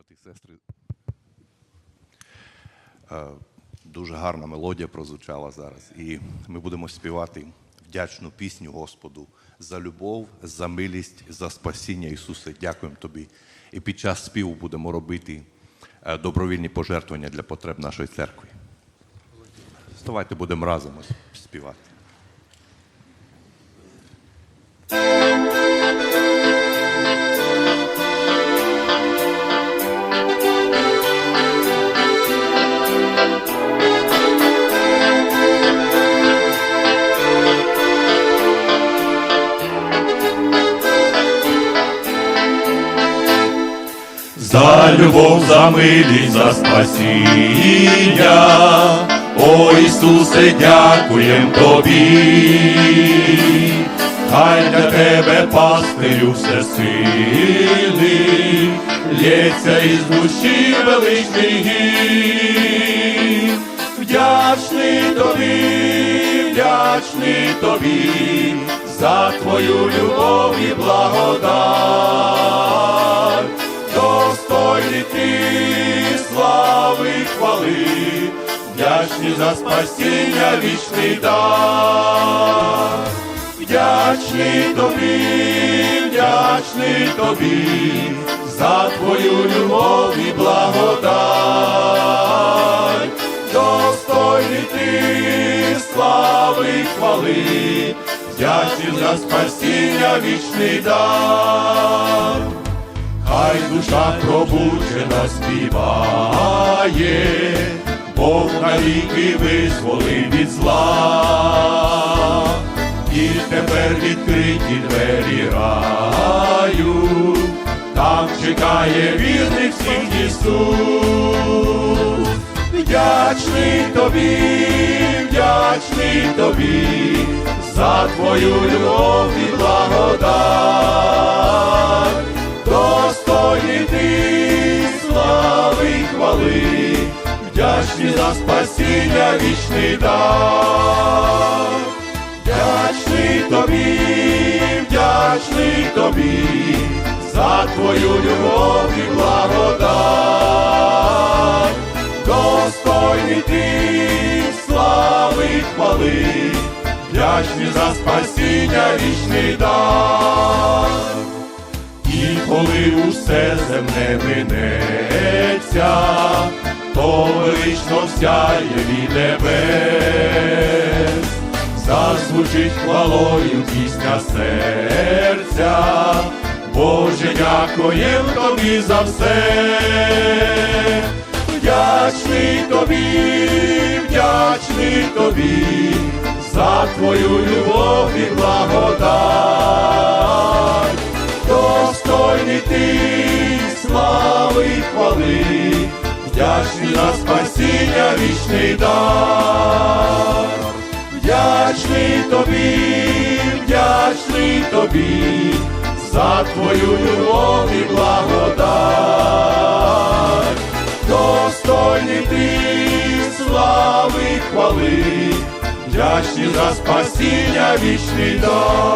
брати і сестри. Е, Дуже гарна мелодія прозвучала зараз. І ми будемо співати вдячну пісню Господу за любов, за милість, за спасіння Ісусе. Дякуємо Тобі. І під час співу будемо робити е, добровільні пожертвування для потреб нашої церкви. Давайте будемо разом співати. Любов, за милість, за спасіння, о Ісусе, дякуєм Тобі, хай для Тебе, пастирю, все сили, лється із душі величний гір. Вдячний Тобі, вдячний Тобі, за Твою любов і благодать ти слави хвали, вдячні за спасіння вічний дар. Вдячний тобі, вдячний тобі, за твою любов і благодать, достойний ти слави хвали, вдячні за спасіння вічний дар. Хай душа пробуджена співає, Бог навіки визволив від зла, і тепер відкриті двері раю, там чекає вірних всіх Ісус. Вдячний тобі, вдячний тобі, за твою любов і благодать за спасіння вічний дар. Вдячний тобі, вдячний тобі, за твою любов і благодать, достойний ти слави хвали, вдячні за спасіння вічний дар. І коли усе земне минеться, велично всяє від небес, зазвучить хвалою пісня серця, Боже, дякуєм тобі за все. Вдячний тобі, вдячний тобі, за твою любов і благодать. Достойний ти слави й хвали, вдячний за спасіння вічний дар. Вдячний тобі, вдячний тобі, за твою любов і благодать, достойний ти слави хвали, вдячний за спасіння вічний дар.